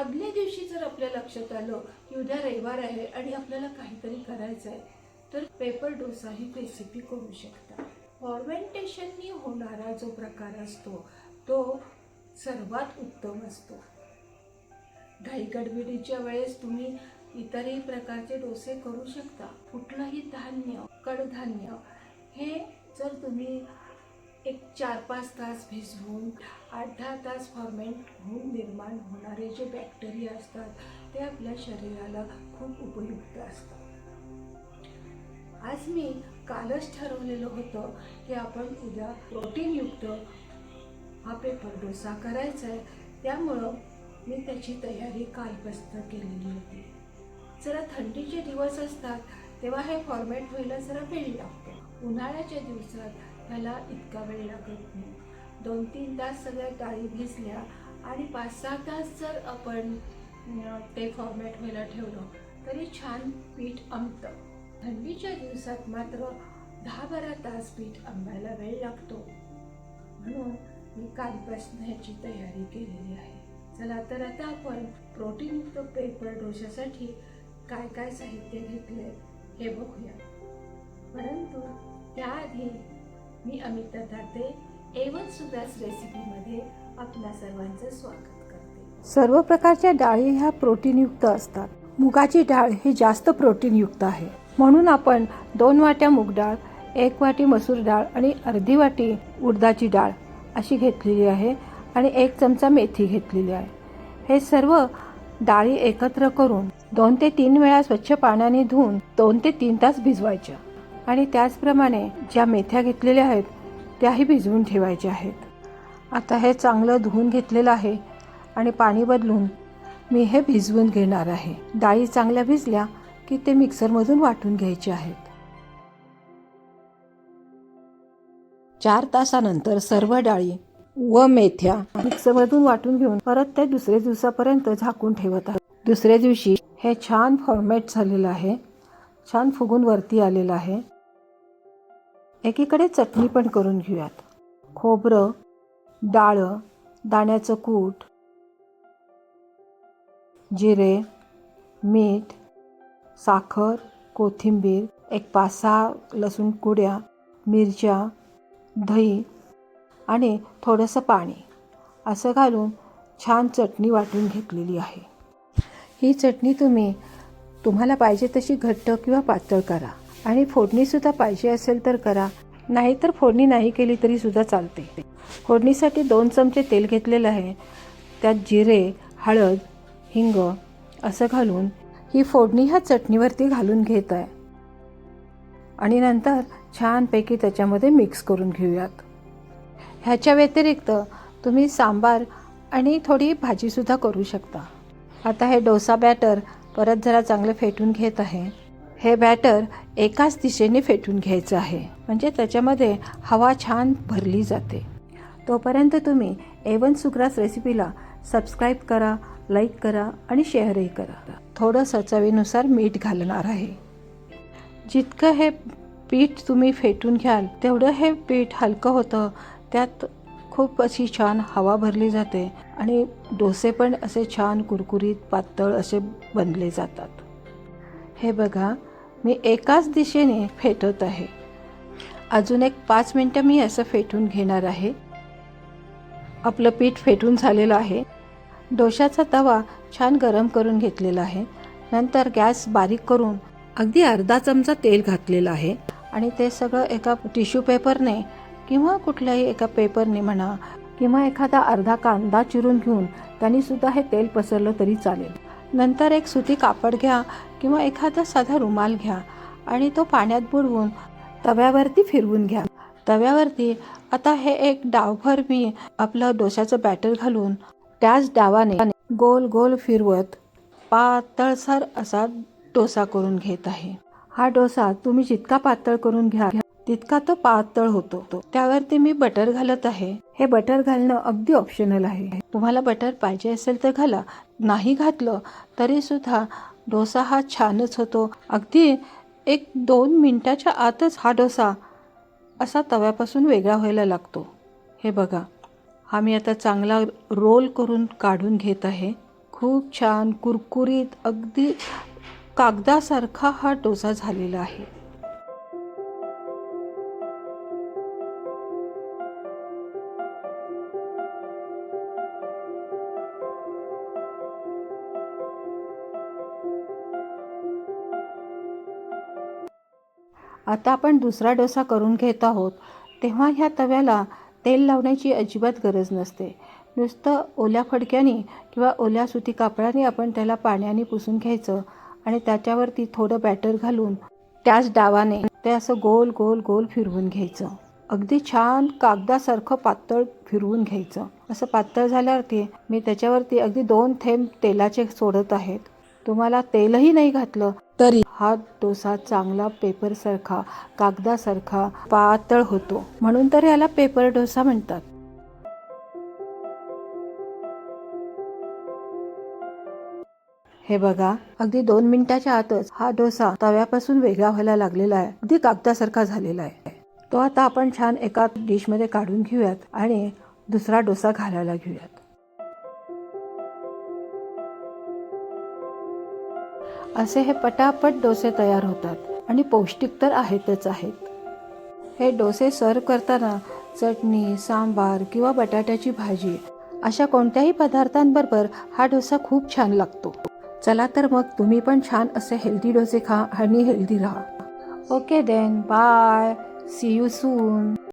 आदल्या दिवशी जर आपल्या लक्षात आलं की उद्या रविवार आहे आणि आपल्याला काहीतरी करायचं आहे तर पेपर डोसा ही रेसिपी करू शकता. फॉर्मेंटेशननी होणारा जो प्रकार असतो तो सर्वात उत्तम असतो. घाईगडबिडीच्या वेळेस तुम्ही इतरही प्रकारचे डोसे करू शकता. कुठलंही धान्य कडधान्य हे जर तुम्ही एक चार पाच तास भिजवून आठ दहा तास फॉर्मेंट होऊन निर्माण होणारे जे बॅक्टेरिया असतात ते आपल्या शरीराला खूप उपयुक्त असतात. आज मी कालच ठरवलेलं होतं की आपण उद्या प्रोटीनयुक्त हा पेपर डोसा करायचा आहे त्यामुळं मी त्याची तयारी कालपस्त केलेली होती. जरा थंडीचे दिवस असतात तेव्हा हे फॉर्मेट व्हायला जरा वेळ लागतो. उन्हाळ्याच्या दिवसात ह्याला इतका वेळ लागत नाही. दोन तीन तास सगळ्या डाळी भिजल्या आणि पाच सहा तास जर आपण ते फॉर्मॅट व्हायला ठेवलं तरी छान पीठ आंबतं थंडीच्या दिवसात मात्र दहा बारा तास पीठ आंबायला वेळ लागतो. म्हणून मी कालपासून ह्याची तयारी केलेली आहे. चला तर आता आपण प्रोटीनयुक्त पेपर डोशासाठी काय काय साहित्य घेतले हे बघूया. परंतु त्याआधी मी अमिता धाते एवन सुद्धाच रेसिपीमध्ये आपल्या सर्वांचं स्वागत करते. सर्व प्रकारच्या डाळी ह्या प्रोटीनयुक्त असतात. मुगाची डाळ ही जास्त प्रोटीनयुक्त आहे. म्हणून आपण दोन वाट्या मूग डाळ एक वाटी मसूर डाळ आणि अर्धी वाटी उडदाची डाळ अशी घेतलेली आहे आणि एक चमचा मेथी घेतलेली आहे. हे सर्व डाळी एकत्र करून दोन ते तीन वेळा स्वच्छ पाण्याने धुवून दोन ते तीन तास भिजवायच्या आणि त्याचप्रमाणे ज्या मेथ्या घेतलेल्या आहेत त्याही भिजवून ठेवायच्या आहेत. आता हे चांगलं धुवून घेतलेलं आहे आणि पाणी बदलून मी हे भिजवून घेणार आहे. डाळी चांगल्या भिजल्या की ते मिक्सरमधून वाटून घ्यायचे आहेत. चार तासानंतर सर्व डाळी व मेथ्या मिक्सरमधून वाटून घेऊन परत ते दुसऱ्या दिवसापर्यंत झाकून ठेवत आहे दुसऱ्या दिवशी हे छान फॉर्मॅट झालेलं आहे. छान फुगून वरती आलेलं आहे. एकीकडे चटणी पण करून घेऊयात. खोबरं डाळं दाण्याचं कूट जिरे मीठ साखर कोथिंबीर एक पाच सहा लसूण कुड्या मिरच्या दही आणि थोडंसं पाणी. असं घालून छान चटणी वाटून घेतलेली आहे. ही चटणी तुम्ही तुम्हाला पाहिजे तशी घट्ट किंवा पातळ करा. आणि फोडणीसुद्धा पाहिजे असेल तर करा. नाहीतर फोडणी नाही केली तरी सुद्धा चालते. फोडणीसाठी दोन चमचे तेल घेतलेलं आहे. त्यात जिरे हळद हिंग असं घालून ही फोडणी ह्या चटणीवरती घालून घेत आहे. आणि नंतर छानपैकी त्याच्यामध्ये मिक्स करून घेऊयात. ह्याच्या व्यतिरिक्त तुम्ही सांबार आणि थोडी भाजीसुद्धा करू शकता. आता हे डोसा बॅटर परत जरा चांगलं फेटून घेत आहे. हे बॅटर एकाच दिशेने फेटून घ्यायचं आहे. म्हणजे त्याच्यामध्ये हवा छान भरली जाते. तोपर्यंत तुम्ही एवन सुग्रास रेसिपीला सबस्क्राईब करा लाईक करा आणि शेअरही करा. थोडंसं चवीनुसार मीठ घालणार आहे. जितकं हे पीठ तुम्ही फेटून घ्याल तेवढं हे पीठ हलकं होतं. त्यात खूप अशी छान हवा भरली जाते आणि डोसे पण असे छान कुरकुरीत पातळ असे बनले जातात. हे बघा मी एकाच दिशेने फेटत आहे. अजून एक पाच मिनटं मी असं फेटून घेणार आहे. आपलं पीठ फेटून झालेलं आहे. डोशाचा तवा छान गरम करून घेतलेला आहे. नंतर गॅस बारीक करून अगदी अर्धा चमचा तेल घातलेलं आहे आणि ते सगळं एका टिश्यू पेपरने किंवा कुठल्याही एका पेपरने म्हणा किंवा एखादा अर्धा कांदा चिरून घेऊन त्यांनीसुद्धा हे तेल पसरलं तरी चालेल. नंतर एक सुती कापड घ्या किंवा एखादा साधा रुमाल घ्या आणि तो पाण्यात बुडवून तव्यावरती फिरवून घ्या. तव्यावरती आता हे एक डावभर मी आपलं डोशाचं बॅटर घालून त्याच डावाने गोल गोल फिरवत पातळसर असा डोसा करून घेत आहे. हा डोसा तुम्ही जितका पातळ करून घ्या तितका तो पातळ होतो. त्यावरती मी बटर घालत आहे. हे बटर घालणं अगदी ऑप्शनल आहे. तुम्हाला बटर पाहिजे असेल तर घाला. नाही घातलं तरी सुद्धा डोसा हा छानच होतो. अगदी एक दोन मिनटाच्या आतच हा डोसा असा तव्यापासून वेगळा व्हायला लागतो. हे बघा. हा मी आता चांगला रोल करून काढून घेत आहे. खूप छान कुरकुरीत अगदी कागदासारखा हा डोसा झालेला आहे. आता आपण दुसरा डोसा करून घेत आहोत तेव्हा ह्या तव्याला तेल लावण्याची अजिबात गरज नसते. नुसतं ओल्या फडक्याने किंवा ओल्या सुती कापडाने आपण त्याला पाण्याने पुसून घ्यायचं आणि त्याच्यावरती थोडं बॅटर घालून त्याच डावाने ते असं गोल गोल गोल फिरवून घ्यायचं. अगदी छान कागदासारखं पातळ फिरवून घ्यायचं. असं पातळ झाल्यावरती मी त्याच्यावरती अगदी दोन थेंब तेलाचे सोडत आहेत. तुम्हाला तेलही नाही घातलं तरी हा डोसा चांगला पेपरसारखा कागदासारखा पातळ होतो. म्हणून तर याला पेपर डोसा म्हणतात. हे बघा अगदी दोन मिनिटाच्या आतच हा डोसा तव्यापासून वेगळा व्हायला लागलेला आहे. अगदी कागदासारखा झालेला आहे. तो आता आपण छान एका डिशमध्ये काढून घेऊयात आणि दुसरा डोसा घालायला घेऊयात. असे हे पटापट डोसे तयार होतात. आणि पौष्टिक तर आहेतच आहेत. हे डोसे सर्व करताना चटणी सांबार किंवा बटाट्याची भाजी अशा कोणत्याही पदार्थांबरोबर हा डोसा खूप छान लागतो. चला तर मग तुम्ही पण छान असे हेल्दी डोसे खा आणि हेल्दी राहा. Okay then bye see you soon